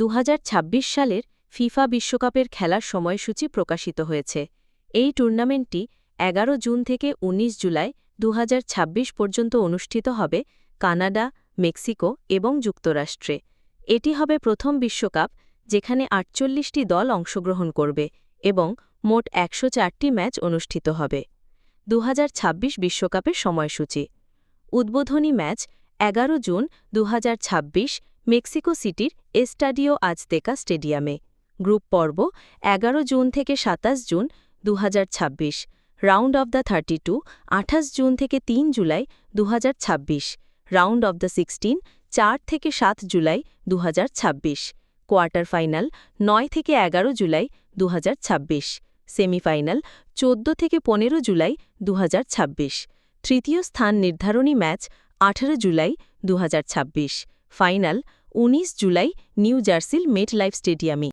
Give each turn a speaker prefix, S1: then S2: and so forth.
S1: দু হাজার ছাব্বিশ সালের ফিফা বিশ্বকাপের খেলার সময়সূচি প্রকাশিত হয়েছে। এই টুর্নামেন্টটি ১১ জুন থেকে ১৯ জুলাই দু হাজার ছাব্বিশ পর্যন্ত অনুষ্ঠিত হবে কানাডা, মেক্সিকো এবং যুক্তরাষ্ট্রে। এটি হবে প্রথম বিশ্বকাপ যেখানে আটচল্লিশটি দল অংশগ্রহণ করবে এবং মোট ১০৪টি ম্যাচ অনুষ্ঠিত হবে। দু বিশ্বকাপের সময়সূচি। উদ্বোধনী ম্যাচ ১১ জুন দু হাজার ছাব্বিশ মেক্সিকো সিটির এস্টাডিও আজতেকা স্টেডিয়ামে। গ্রুপ পর্ব ১১ জুন থেকে ২৭ জুন দু হাজার ছাব্বিশ। Round of the thirty two, আঠাশ জুন থেকে তিন জুলাই দু হাজার ছাব্বিশ। রাউন্ড অব দ্য সিক্সটিন, চার থেকে সাত জুলাই দু হাজার ছাব্বিশ। কোয়ার্টার ফাইনাল, নয় থেকে এগারো জুলাই দুহাজার ছাব্বিশ। সেমিফাইনাল, চোদ্দ থেকে পনেরো জুলাই দু হাজার ছাব্বিশ। তৃতীয় স্থান নির্ধারণী ম্যাচ ১৮ জুলাই দু হাজার ছাব্বিশ। ফাইনাল ১৯ জুলাই নিউ জার্সির মেট লাইফ স্টেডিয়ামে।